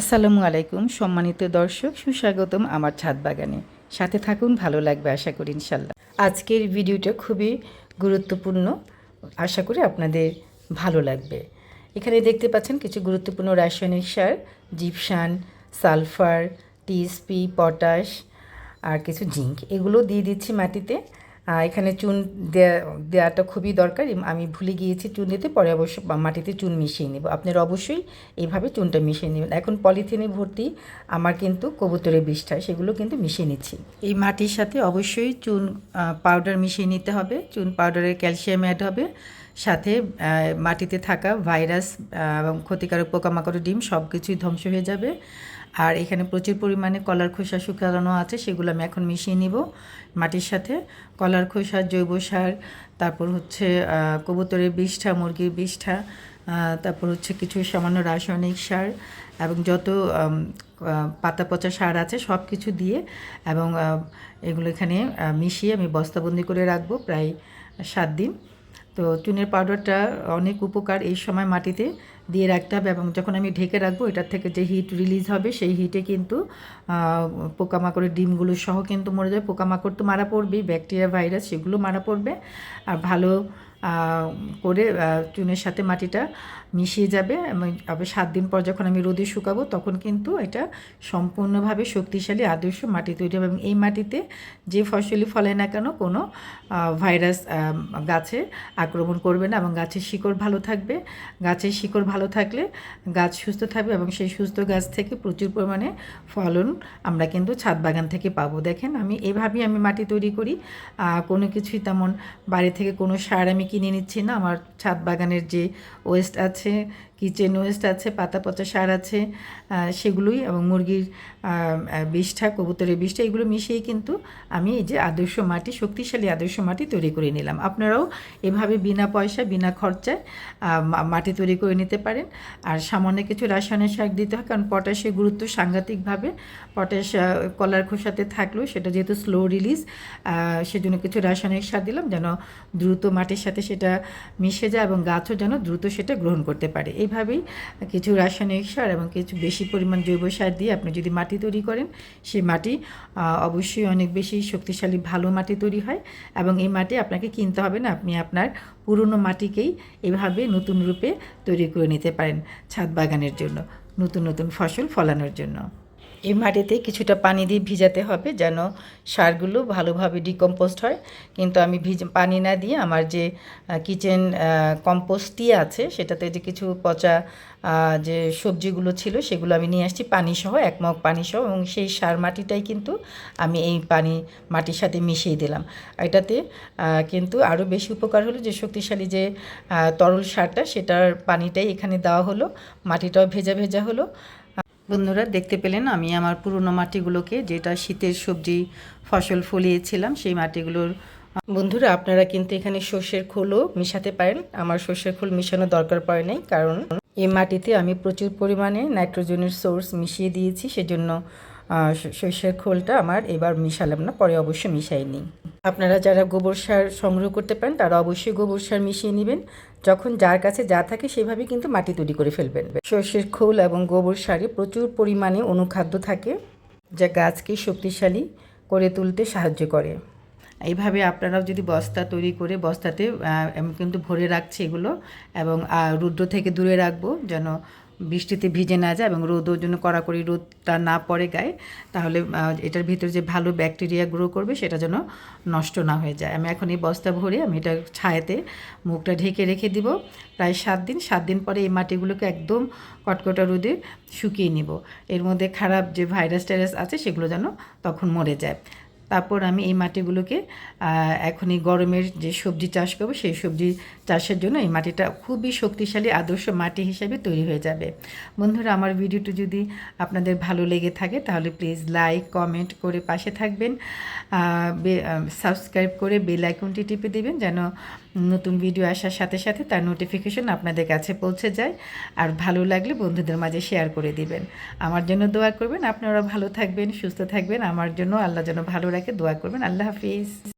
আসসালামু আলাইকুম, সম্মানিত দর্শক, সুস্বাগতম আমার ছাদ বাগানে। সাথে থাকুন, ভালো লাগবে আশা করি ইনশাল্লাহ। আজকের ভিডিওটা খুবই গুরুত্বপূর্ণ, আশা করি আপনাদের ভালো লাগবে। এখানে দেখতে পাচ্ছেন কিছু গুরুত্বপূর্ণ রাসায়নিক সার, জিপসান, সালফার, টিএসপি, পটাশ আর কিছু জিঙ্ক। এগুলো দিয়ে দিচ্ছি মাটিতে। এখানে চুন দেওয়াটা খুবই দরকার। আমি ভুলে গিয়েছি চুন দিতে, পরে অবশ্য মাটিতে চুন মিশিয়ে নেব। আপনারা অবশ্যই এইভাবে চুনটা মিশিয়ে নেবেন। এখন পলিথিনে ভর্তি আমার কিন্তু কবুতরের বিষটা, সেগুলো কিন্তু মিশিয়ে নিচ্ছি। এই মাটির সাথে অবশ্যই চুন পাউডার মিশিয়ে নিতে হবে। চুন পাউডারে ক্যালসিয়াম অ্যাড হবে। সাথে মাটিতে থাকা ভাইরাস এবং ক্ষতিকারক পোকামাকড়, ডিম সব কিছুই ধ্বংস হয়ে যাবে। আর এখানে প্রচুর পরিমাণে কলার খোসা শুকানো আছে, সেগুলো আমি এখন মিশিয়ে নিব মাটির সাথে। কলার খোসা, জৈব সার, তারপর হচ্ছে কবুতরের বিষ্ঠা, মুরগির বিষ্ঠা তারপর হচ্ছে কিছু সামান্য রাসায়নিক সার এবং যত পাতা পচা সার আছে সব কিছু দিয়ে এবং এগুলো এখানে মিশিয়ে আমি বস্তাবন্দি করে রাখব প্রায় সাত দিন। তো চুনের পাউডারটা অনেক উপকার এই সময় মাটিতে দিয়ে রাখতে হবে এবং যখন আমি ঢেকে রাখব, এটার থেকে যে হিট রিলিজ হবে, সেই হিটে কিন্তু পোকামাকড়ের ডিমগুলো সহ কিন্তু মরে যাবে পোকামাকড় তো মারা পড়বেই ব্যাকটেরিয়া ভাইরাস সেগুলো মারা পড়বে। আর ভালো করে চুনের সাথে মাটিটা মিশিয়ে যাবে। আবার সাত দিন পর যখন আমি রোদে শুকাবো, তখন কিন্তু এটা সম্পূর্ণভাবে শক্তিশালী আদর্শ মাটি তৈরি হবে। এবং এই মাটিতে যে ফসলই ফলে না কেন কোনো ভাইরাস গাছে আক্রমণ করবে না। এবং গাছের শিকড় ভালো থাকবে। গাছের শিকড় ভালো থাকলে গাছ সুস্থ থাকবে এবং সেই সুস্থ গাছ থেকে প্রচুর পরিমাণে ফলন আমরা কিন্তু ছাদ বাগান থেকে পাবো। দেখেন, আমি এভাবেই আমি মাটি তৈরি করি। কোনো কিছুই তেমন বাড়ি থেকে কোনো সার আমি কিনে নিচ্ছি না। আমার ছাদ বাগানের যে ওয়েস্ট আছে কিচেন ওয়েস্ট আছে, পাতা, পচা সার আছে সেগুলোই এবং মুরগির বিষ্ঠা কবুতরের বিষ্ঠা এগুলো মিশিয়ে কিন্তু আমি এই যে আদর্শ মাটি, শক্তিশালী আদর্শ মাটি তৈরি করে নিলাম। আপনারাও এভাবে বিনা পয়সা, বিনা খরচায় মাটি তৈরি করে নিতে পারেন। আর সামান্য কিছু রাসায়নিক সার দিতে হয়, কারণ পটাশের গুরুত্ব সাংঘাতিকভাবে, পটাশ কলার খোসাতে থাকলেও সেটা যেহেতু স্লো রিলিজ সেজন্য কিছু রাসায়নিক সার দিলাম যেন দ্রুত মাটির সাথে সেটা মিশে যায় এবং গাছও যেন দ্রুত সেটা গ্রহণ করতে পারে। এইভাবেই কিছু রাসায়নিক সার এবং কিছু বেশি পরিমাণ জৈব সার দিয়ে আপনি যদি মাটি তৈরি করেন, সেই মাটি অবশ্যই অনেক বেশি শক্তিশালী, ভালো মাটি তৈরি হয় এবং এই মাটি আপনাকে কিনতে হবে না। আপনি আপনার পুরনো মাটিকেই এভাবে নতুন রূপে তৈরি করে নিতে পারেন ছাদ বাগানের জন্য, নতুন নতুন ফসল ফলানোর জন্য। এই মাটিতে কিছুটা পানি দিয়ে ভিজাতে হবে যেন সারগুলো ভালোভাবে ডিকম্পোস্ট হয়। কিন্তু আমি ভিজ, পানি না দিয়ে আমার যে কিচেন কম্পোস্টই আছে সেটাতে যে কিছু পচা যে সবজিগুলো ছিল সেগুলো আমি নিয়ে আসছি পানি সহ এক মগ পানি সহ এবং সেই সার মাটিটাই কিন্তু আমি এই পানি, মাটির সাথে মিশিয়ে দিলাম। এটাতে কিন্তু আরও বেশি উপকার হলো যে শক্তিশালী যে তরল সারটা সেটার পানিটাই এখানে দেওয়া হলো, মাটিটাও ভেজা ভেজা হলো। বন্ধুরা দেখতে পেলেন আমি আমার পুরনো মাটিগুলোকে, যেটা শীতের সবজি, ফসল ফলিয়েছিলাম, সেই মাটিগুলোর বন্ধুরা আপনারা কিন্তু এখানে সর্ষের খোলও মিশাতে পারেন। আমার সর্ষের খোল মিশানো দরকার পড়ে নাই, কারণ এই মাটিতে আমি প্রচুর পরিমাণে নাইট্রোজেনের সোর্স মিশিয়ে দিয়েছি, সেজন্য সর্ষের খোলটা আমার এবার মিশালাম না, পরে অবশ্যই মিশাইনি। আপনারা যারা গোবর সার সংগ্রহ করতে পারেন, তারা অবশ্যই গোবর সার মিশিয়ে নেবেন। যখন যার কাছে যা থাকে সেভাবে কিন্তু মাটি তৈরি করে ফেলবেন। সর্ষের খোল এবং গোবর সারে প্রচুর পরিমাণে অনুখাদ্য থাকে, যা গাছকে শক্তিশালী করে তুলতে সাহায্য করে। এইভাবে আপনারাও যদি বস্তা তৈরি করে, বস্তাতে কিন্তু ভরে রাখছি এগুলো এবং রুদ্র থেকে দূরে রাখব, যেন বৃষ্টিতে ভিজে না যায় এবং রোদও জন্য কড়াকড়ি রোদটা না পড়ে গায়ে, তাহলে এটার ভিতরে যে ভালো ব্যাকটেরিয়া গ্রো করবে সেটা যেন নষ্ট না হয়ে যায়। আমি এখন এই বস্তা ভরে আমি এটা ছায়াতে মুখটা ঢেকে রেখে দিব। প্রায় সাত দিন সাত দিন পরে এই মাটিগুলোকে একদম কটকটা রোদে শুকিয়ে নিব। এর মধ্যে খারাপ যে ভাইরাস টাইরাস আছে সেগুলো যেন তখন মরে যায়। তারপর আমি এই মাটিগুলোকে এখন এই গরমের যে সবজি চাষ করব, সেই সবজি চাষের জন্য এই মাটিটা খুবই শক্তিশালী আদর্শ মাটি হিসেবে তৈরি হয়ে যাবে। বন্ধুরা, আমার ভিডিওটি যদি আপনাদের ভালো লেগে থাকে, তাহলে প্লিজ লাইক, কমেন্ট করে পাশে থাকবেন। সাবস্ক্রাইব করে বেল আইকনটি টিপে দেবেন যেন নতুন ভিডিও আসার সাথে সাথে তার নোটিফিকেশন আপনাদের কাছে পৌঁছে যায়। আর ভালো লাগলে বন্ধুদের মাঝে শেয়ার করে দিবেন। আমার জন্য দোয়া করবেন। আপনারা ভালো থাকবেন, সুস্থ থাকবেন। আমার জন্য আল্লাহ যেন ভালো রাখে, দোয়া করবেন। আল্লাহ হাফিজ।